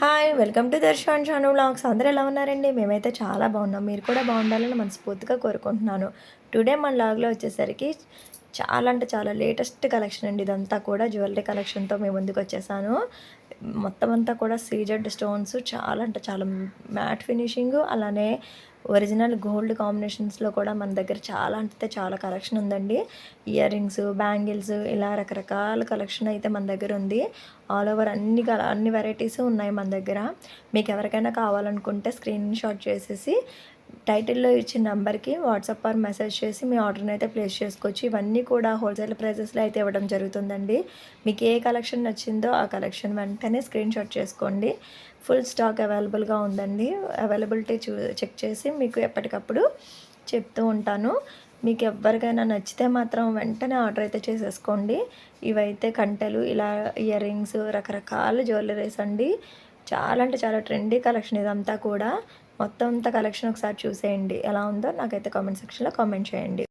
Hi welcome to Darshan Shanu blogs అందరూ ఎలా ఉన్నారండి? మేమైతే చాలా బాగున్నాం. మీరు కూడా బాగుండాలని మనస్ఫూర్తిగా కోరుకుంటున్నాను. టుడే మన లాగ్లో వచ్చేసరికి చాలా అంటే చాలా లేటెస్ట్ కలెక్షన్ అండి. ఇదంతా కూడా జ్యువెలరీ కలెక్షన్తో మేము ముందుకు వచ్చేసాను. మొత్తం అంతా కూడా సీజెడ్ స్టోన్స్ చాలా అంటే చాలా మ్యాట్ ఫినిషింగ్ అలానే ఒరిజినల్ గోల్డ్ కాంబినేషన్స్లో కూడా మన దగ్గర చాలా అంటే చాలా కలెక్షన్ ఉందండి. ఇయర్ రింగ్స్ బ్యాంగిల్స్ ఇలా రకరకాల కలెక్షన్ అయితే మన దగ్గర ఉంది. ఆల్ ఓవర్ అన్ని అన్ని వెరైటీస్ ఉన్నాయి మన దగ్గర. మీకు ఎవరికైనా కావాలనుకుంటే స్క్రీన్ షాట్ చేసేసి టైటిల్లో ఇచ్చిన నెంబర్కి వాట్సాప్ ఆర్ మెసేజ్ చేసి మీ ఆర్డర్ని అయితే ప్లేస్ చేసుకోవచ్చు. ఇవన్నీ కూడా హోల్సేల్ ప్రైజెస్లో అయితే ఇవ్వడం జరుగుతుందండి. మీకు ఏ కలెక్షన్ నచ్చిందో ఆ కలెక్షన్ వెంటనే స్క్రీన్ షాట్ చేసుకోండి. ఫుల్ స్టాక్ అవైలబుల్గా ఉందండి. అవైలబిలిటీ చూ చెక్ చేసి మీకు ఎప్పటికప్పుడు చెప్తూ ఉంటాను. మీకు ఎవరికైనా నచ్చితే మాత్రం వెంటనే ఆర్డర్ అయితే చేసేసుకోండి. ఇవైతే కంటెలు ఇలా ఇయర్ రింగ్స్ రకరకాల జ్యువెలరీస్ అండి. చాలా అంటే చాలా ట్రెండీ కలెక్షన్ ఇదంతా కూడా. మొత్తం అంతా కలెక్షన్ ఒకసారి చూసేయండి. ఎలా ఉందో నాకైతే కామెంట్ సెక్షన్లో కామెంట్ చేయండి.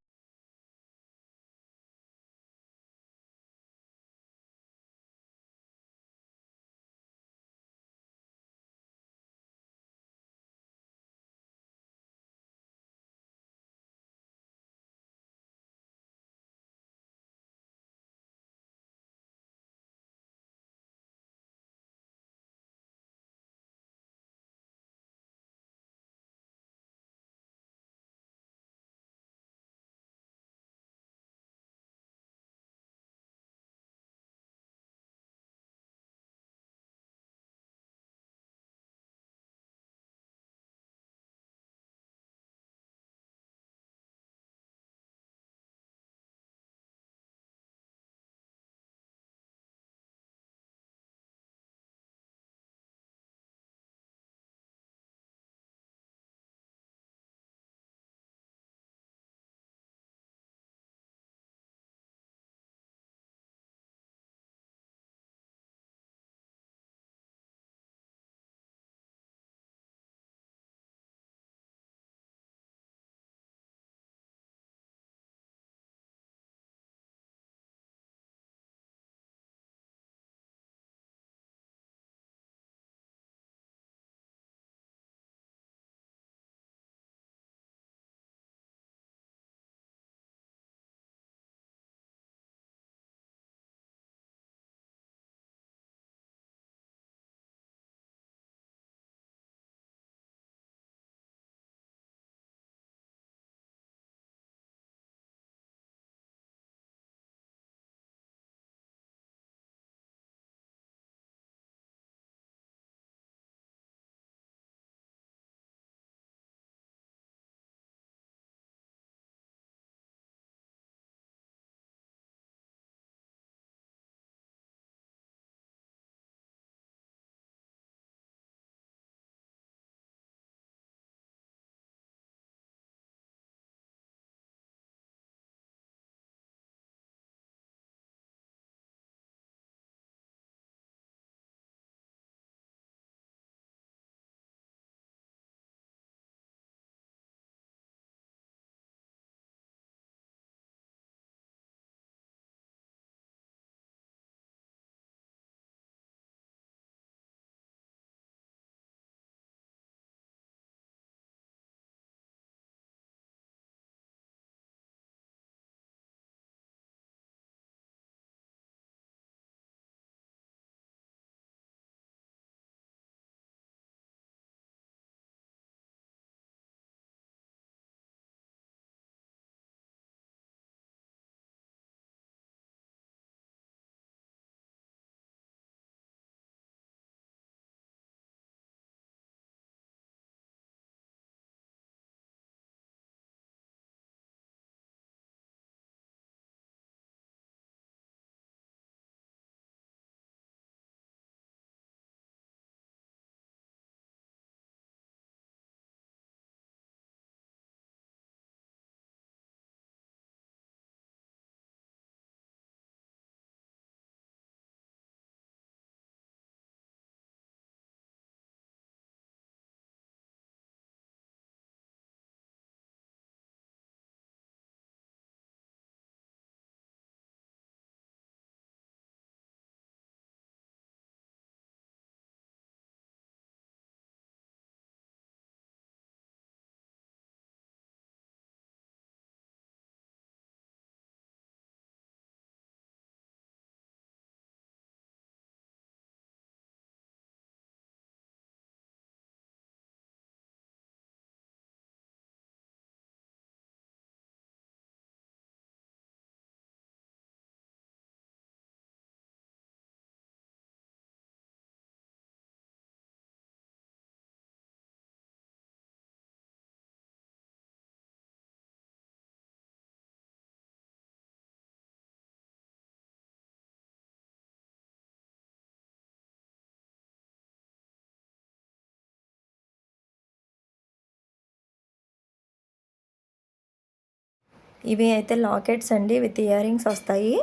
ఇవి అయితే లాకెట్స్ అండి విత్ ఇయర్ రింగ్స్ వస్తాయి.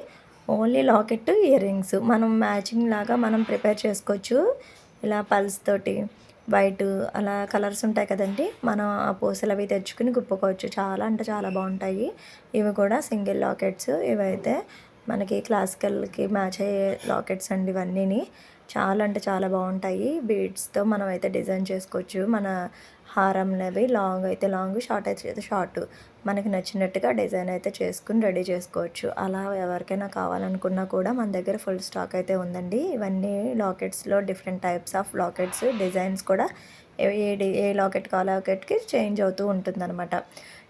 Only locket earrings. మనం మ్యాచింగ్ లాగా మనం ప్రిపేర్ చేసుకోవచ్చు. ఇలా పల్స్ తోటి వైట్ అలా కలర్స్ ఉంటాయి కదండి. మనం ఆ పూసలు అవి తెచ్చుకుని గుప్పుకోవచ్చు. చాలా అంటే చాలా బాగుంటాయి. ఇవి కూడా సింగిల్ లాకెట్స్. ఇవైతే మనకి క్లాసికల్కి మ్యాచ్ అయ్యే లాకెట్స్ అండి ఇవన్నీని. చాలా అంటే చాలా బాగుంటాయి. బీడ్స్తో మనం అయితే డిజైన్ చేసుకోవచ్చు. మన హారంలవి లాంగ్ అయితే లాంగ్ షార్ట్ అయితే షార్ట్ మనకి నచ్చినట్టుగా డిజైన్ అయితే చేసుకుని రెడీ చేసుకోవచ్చు. అలా ఎవరికైనా కావాలనుకున్నా కూడా మన దగ్గర ఫుల్ స్టాక్ అయితే ఉందండి. ఇవన్నీ లాకెట్స్లో different types of lockets designs కూడా ఏ ఏ లాకెట్ కా లాకెట్కి చేంజ్ అవుతూ ఉంటుందన్నమాట.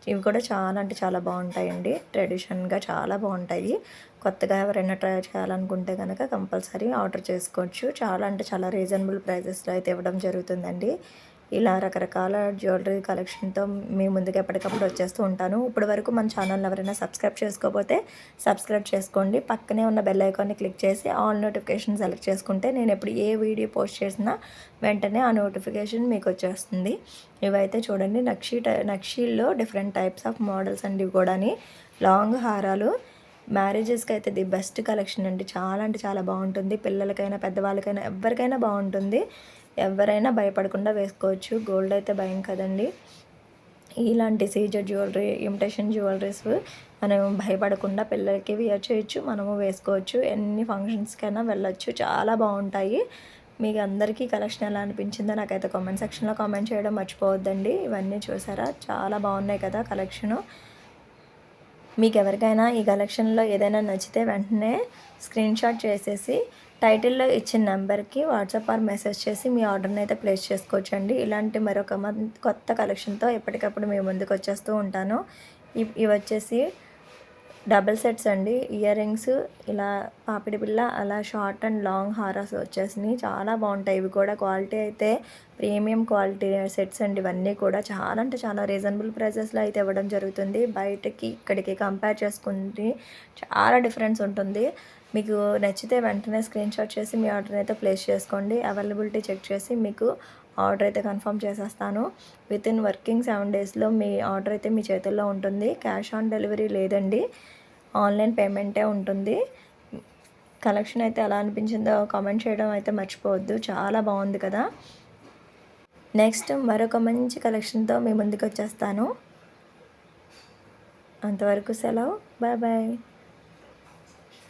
ఇవి కూడా చాలా అంటే చాలా బాగుంటాయండి. ట్రెడిషన్గా చాలా బాగుంటాయి. కొత్తగా ఎవరైనా ట్రై చేయాలనుకుంటే కనుక కంపల్సరీ ఆర్డర్ చేసుకోవచ్చు. చాలా అంటే చాలా రీజనబుల్ ప్రైజెస్లో అయితే ఇవ్వడం జరుగుతుందండి. ఇలా రకరకాల జ్యువెలరీ కలెక్షన్తో మీ ముందుకు ఎప్పటికప్పుడు వచ్చేస్తూ ఉంటాను. ఇప్పటి వరకు మన ఛానల్ని ఎవరైనా సబ్స్క్రైబ్ చేసుకోకపోతే సబ్స్క్రైబ్ చేసుకోండి. పక్కనే ఉన్న బెల్ ఐకాన్ని క్లిక్ చేసి ఆల్ నోటిఫికేషన్ సెలెక్ట్ చేసుకుంటే నేను ఎప్పుడు ఏ వీడియో పోస్ట్ చేసినా వెంటనే ఆ నోటిఫికేషన్ మీకు వచ్చేస్తుంది. ఇవైతే చూడండి నక్షీ నక్షీల్లో డిఫరెంట్ టైప్స్ ఆఫ్ మోడల్స్ అండి కూడా లాంగ్ హారాలు మ్యారేజెస్కి అయితే ది బెస్ట్ కలెక్షన్ అండి. చాలా అంటే చాలా బాగుంటుంది. పిల్లలకైనా పెద్దవాళ్ళకైనా ఎవరికైనా బాగుంటుంది. ఎవరైనా భయపడకుండా వేసుకోవచ్చు. గోల్డ్ అయితే భయం కదండి. ఇలాంటి సీజర్ జ్యువెలరీ ఇమిటేషన్ జ్యువెలరీస్ మనం భయపడకుండా పిల్లలకి వేర్ చేయొచ్చు మనము వేసుకోవచ్చు. ఎన్ని ఫంక్షన్స్కైనా వెళ్ళొచ్చు. చాలా బాగుంటాయి. మీకు అందరికీ కలెక్షన్ ఎలా అనిపించిందో నాకైతే కామెంట్ సెక్షన్లో కామెంట్ చేయడం మర్చిపోవద్దండి. ఇవన్నీ చూసారా? చాలా బాగున్నాయి కదా కలెక్షను మీకు ఎవరికైనా ఈ కలెక్షన్లో ఏదైనా నచ్చితే వెంటనే స్క్రీన్ షాట్ చేసేసి టైటిల్లో ఇచ్చిన నెంబర్కి వాట్సాప్ ఆర్ మెసేజ్ చేసి మీ ఆర్డర్ని అయితే ప్లేస్ చేసుకోవచ్చండి. ఇలాంటి మరొక కొత్త కలెక్షన్తో ఎప్పటికప్పుడు మీ ముందుకు వచ్చేస్తూ ఉంటాను. ఇవి వచ్చేసి డబుల్ సెట్స్ అండి. ఇయర్ రింగ్స్ ఇలా పాపిడి పిల్ల అలా షార్ట్ అండ్ లాంగ్ హారాస్ వచ్చేసినాయి. చాలా బాగుంటాయి. ఇవి కూడా క్వాలిటీ అయితే ప్రీమియం క్వాలిటీ సెట్స్ అండి. ఇవన్నీ కూడా చాలా అంటే చాలా రీజనబుల్ ప్రైజెస్లో అయితే ఇవ్వడం జరుగుతుంది. బయటకి ఇక్కడికి కంపేర్ చేసుకుంటే చాలా డిఫరెన్స్ ఉంటుంది. మీకు నచ్చితే వెంటనే స్క్రీన్ షాట్ చేసి మీ ఆర్డర్ అయితే ప్లేస్ చేసుకోండి. అవైలబిలిటీ చెక్ చేసి మీకు ఆర్డర్ అయితే కన్ఫర్మ్ చేసేస్తాను. విత్ ఇన్ వర్కింగ్ సెవెన్ డేస్లో మీ ఆర్డర్ అయితే మీ చేతుల్లో ఉంటుంది. క్యాష్ ఆన్ డెలివరీ లేదండి. ఆన్లైన్ పేమెంటే ఉంటుంది. కలెక్షన్ అయితే ఎలా అనిపించిందో కామెంట్ చేయడం అయితే మర్చిపోవద్దు. చాలా బాగుంది కదా. నెక్స్ట్ మరొక మంచి కలెక్షన్తో మీ ముందుకు వచ్చేస్తాను. అంతవరకు సెలవు. Bye bye